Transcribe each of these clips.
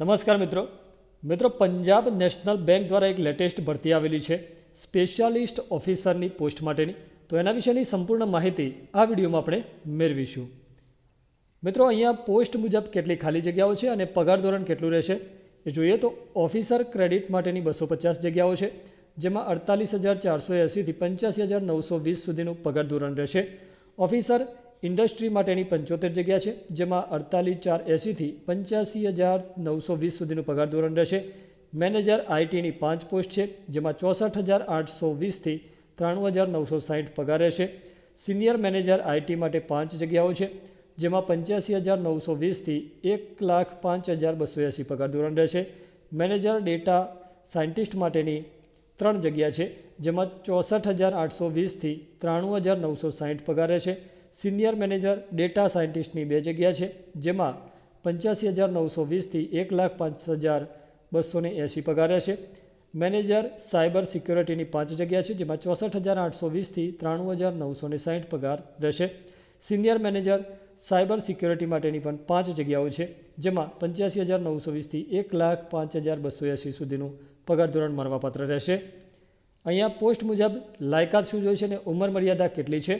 નમસ્કાર મિત્રો. મિત્રો, પંજાબ નેશનલ બેંક દ્વારા એક લેટેસ્ટ ભરતી આવેલી છે, સ્પેશિયાલિસ્ટ ઓફિસરની પોસ્ટ માટેની. તો એના વિશેની સંપૂર્ણ માહિતી આ વિડીયોમાં આપણે મેળવીશું. મિત્રો, અહીંયા પોસ્ટ મુજબ કેટલી ખાલી જગ્યાઓ છે અને પગાર ધોરણ કેટલું રહેશે? એ જોઈએ તો ઓફિસર ક્રેડિટ માટેની બસો પચાસ જગ્યાઓ છે, જેમાં અડતાલીસ હજાર ચારસો એંસીથી પંચ્યાસી હજાર નવસો વીસ સુધીનું પગાર ધોરણ રહેશે. ઓફિસર ઇન્ડસ્ટ્રી માટેની પંચોતેર જગ્યા છે, જેમાં અડતાલીસ ચાર એંસીથી પંચ્યાસી હજાર નવસો વીસ સુધીનું પગાર ધોરણ રહેશે. મેનેજર આઈટીની પાંચ પોસ્ટ છે, જેમાં ચોસઠ હજાર આઠસો વીસથી ત્રાણું હજાર નવસો સાહીઠ પગાર રહેશે. સિનિયર મેનેજર આઈટી માટે પાંચ જગ્યાઓ છે, જેમાં પંચ્યાસી હજાર નવસો વીસથી એક લાખ પાંચ હજાર બસો એંસી પગાર ધોરણ રહેશે. મેનેજર ડેટા સાયન્ટિસ્ટ માટેની ત્રણ જગ્યા છે, જેમાં ચોસઠ હજાર આઠસો વીસથી ત્રાણું હજાર નવસો સાહીઠ પગાર રહેશે. સિનિયર મેનેજર, ડેટા સાયન્ટિસ્ટની બે જગ્યા છે, જેમાં પંચ્યાસી હજાર નવસો વીસથી એક લાખ પાંચ હજાર બસો ને એંસી પગાર રહેશે. મેનેજર, સાયબર સિક્યોરિટીની પાંચ જગ્યા છે, જેમાં ચોસઠ હજાર આઠસો વીસથી ત્રાણું હજાર નવસો ને સાહીઠ પગાર રહેશે. સિનિયર મેનેજર, સાયબર સિક્યોરિટી માટેની પણ પાંચ જગ્યાઓ છે, જેમાં પંચ્યાસી હજાર નવસો વીસથી એક લાખ પાંચ હજાર બસો એંસી સુધીનું પગાર ધોરણ મળવાપાત્ર રહેશે. અહીંયા પોસ્ટ મુજબ લાયકાત શું જોઈશે અને ઉંમર મર્યાદા કેટલી છે?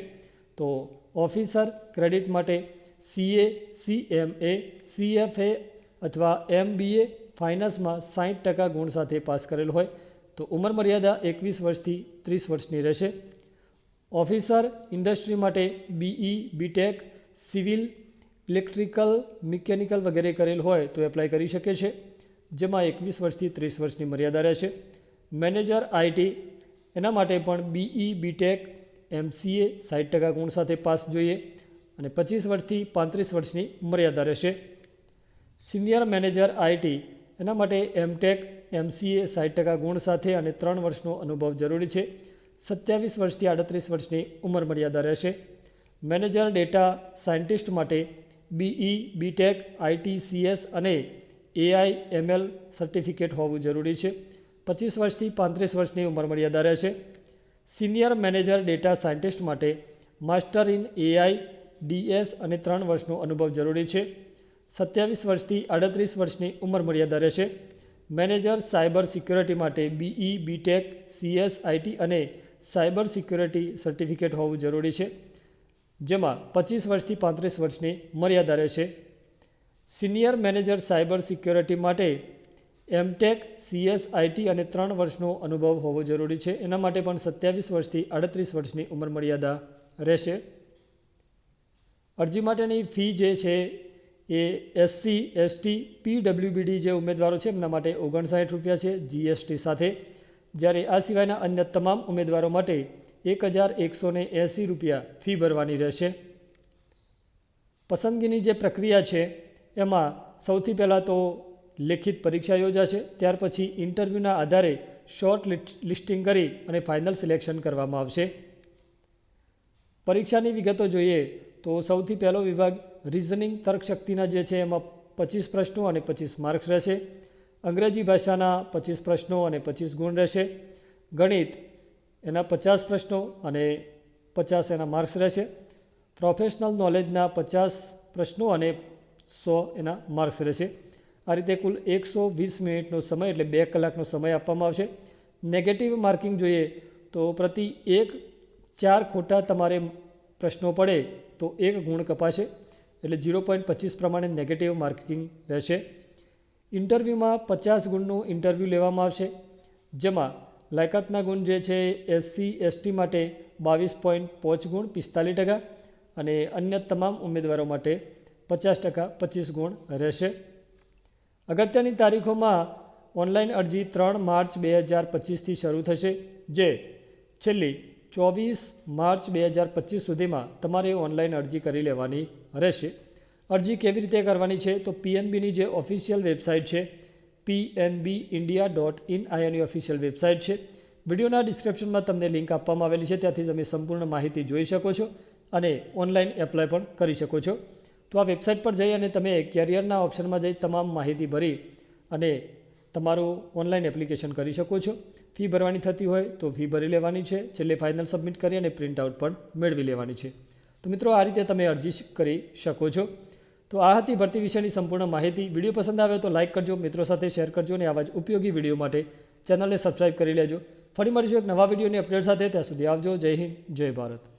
તો ઓફિસર ક્રેડિટ માટે સીએ, સીએમએ, સીએફએ અથવા એમબીએ ફાઇનાન્સમાં સાહીઠ ટકા ગુણ સાથે પાસ કરેલ હોય તો ઉંમર મર્યાદા એકવીસ વર્ષથી ત્રીસ વર્ષની રહેશે. ઓફિસર ઇન્ડસ્ટ્રી માટે BE, BTech, civil, electrical, mechanical વગેરે કરેલ હોય તો એપ્લાય કરી શકે છે, જેમાં એકવીસ વર્ષથી ત્રીસ વર્ષની મર્યાદા રહેશે. મેનેજર આઈટી, એના માટે પણ બીઈ, બીટેક એમસીએ સાઠ ટકા ગુણ સાથે પાસ જોઈએ અને પચીસ વર્ષથી પાંત્રીસ વર્ષની મર્યાદા રહેશે. સિનિયર મેનેજર આઈટી એના માટે એમટેક એમસીએ સાઠ ટકા ગુણ સાથે અને ત્રણ વર્ષનો અનુભવ જરૂરી છે. સત્યાવીસ વર્ષથી આડત્રીસ વર્ષની ઉંમર મર્યાદા રહેશે. મેનેજર ડેટા સાયન્ટિસ્ટ માટે BE B Tech IT CS અને એઆઈ એમએલ સર્ટિફિકેટ હોવું જરૂરી છે. પચીસ વર્ષથી પાંત્રીસ વર્ષની ઉંમર મર્યાદા રહેશે. સિનિયર મેનેજર ડેટા સાયન્ટિસ્ટ માટે માસ્ટર ઇન એઆઈ, ડીએસ અને ત્રણ વર્ષનો અનુભવ જરૂરી છે. સત્યાવીસ વર્ષથી આડત્રીસ વર્ષની ઉંમર મર્યાદા રહેશે. મેનેજર સાયબર સિક્યોરિટી માટે બીઈ, બીટેક, સીએસ, આઈટી અને સાયબર સિક્યોરિટી સર્ટિફિકેટ હોવું જરૂરી છે, જેમાં પચીસ વર્ષથી પાંત્રીસ વર્ષની મર્યાદા રહેશે. સિનિયર મેનેજર સાયબર સિક્યોરિટી માટે એમટેક સીએસઆઈટી અને ત્રણ વર્ષનો અનુભવ હોવો જરૂરી છે. એના માટે પણ સત્યાવીસ વર્ષથી આડત્રીસ વર્ષની ઉંમર મર્યાદા રહેશે. અરજી માટેની ફી જે છે એ એસસી એસટી પીડબ્લ્યુબીડી જે ઉમેદવારો છે, એમના માટે ઓગણસાઠ રૂપિયા છે જીએસટી સાથે. જ્યારે આ સિવાયના અન્ય તમામ ઉમેદવારો માટે એક હજાર એકસો એંસી રૂપિયા ફી ભરવાની રહેશે. પસંદગીની જે પ્રક્રિયા છે, એમાં સૌથી પહેલાં તો લેખિત પરીક્ષા યોજાશે. ત્યાર પછી ઇન્ટરવ્યૂના આધારે શોર્ટ લિસ્ટિંગ કરી અને ફાઇનલ સિલેક્શન કરવામાં આવશે. પરીક્ષાની વિગતો જોઈએ તો સૌથી પહેલો વિભાગ રિઝનિંગ તર્કશક્તિના જે છે એમાં પચીસ પ્રશ્નો અને પચીસ માર્ક્સ રહેશે. અંગ્રેજી ભાષાના પચીસ પ્રશ્નો અને પચીસ ગુણ રહેશે. ગણિત એના પચાસ પ્રશ્નો અને પચાસ એના માર્ક્સ રહેશે. પ્રોફેશનલ નોલેજના પચાસ પ્રશ્નો અને સો એના માર્ક્સ રહેશે. આ રીતે કુલ એકસો વીસ મિનિટનો સમય એટલે બે કલાકનો સમય આપવામાં આવશે. નેગેટિવ માર્કિંગ જોઈએ તો પ્રતિ એક ચાર ખોટા તમારે પ્રશ્નો પડે તો એક ગુણ કપાશે. એટલે ઝીરો પોઈન્ટ પચીસ પ્રમાણે નેગેટિવ માર્કિંગ રહેશે. ઇન્ટરવ્યૂમાં પચાસ ગુણનું ઇન્ટરવ્યૂ લેવામાં આવશે. જેમાં લાયકાતના ગુણ જે છે એસસી એસટી માટે બાવીસ પોઈન્ટ પાંચ ગુણ પિસ્તાલીસ ટકા અને અન્ય તમામ ઉમેદવારો માટે પચાસ ટકા પચીસ ગુણ રહેશે. અગત્યની તારીખોમાં ઓનલાઈન અરજી ત્રણ માર્ચ બે હજાર પચીસથી શરૂ થશે, જે છેલ્લી ચોવીસ માર્ચ બે હજાર પચીસ સુધીમાં તમારે ઓનલાઈન અરજી કરી લેવાની રહેશે. અરજી કેવી રીતે કરવાની છે? તો પીએનબીની જે ઓફિશિયલ વેબસાઇટ છે પીએનબી ઇન્ડિયા ડોટ ઇન આઈએની ઓફિશિયલ વેબસાઇટ છે. વિડીયોના ડિસ્ક્રિપ્શનમાં તમને લિંક આપવામાં આવેલી છે, ત્યાંથી તમે સંપૂર્ણ માહિતી જોઈ શકો છો અને ઓનલાઈન એપ્લાય પણ કરી શકો છો. તો આ વેબસાઇટ પર જઈ અને તમે કેરિયરના ઓપ્શનમાં જઈ તમામ માહિતી ભરી અને તમારું ઓનલાઈન એપ્લિકેશન કરી શકો છો. ફી ભરવાની થતી હોય તો ફી ભરી લેવાની છે. છેલ્લે ફાઇનલ સબમિટ કરી અને પ્રિન્ટ આઉટ પણ મેળવી લેવાની છે. તો મિત્રો, આ રીતે તમે અરજી કરી શકો છો. તો આ હતી ભરતી વિશેની સંપૂર્ણ માહિતી. વીડિયો પસંદ આવ્યો તો લાઇક કરજો, મિત્રો સાથે શેર કરજો અને આવા જ ઉપયોગી વીડિયો માટે ચેનલને સબસ્ક્રાઇબ કરી લેજો. ફરી મળીશું એક નવા વિડીયોની અપડેટ સાથે. ત્યાં સુધી આવજો. જય હિન્દ, જય ભારત.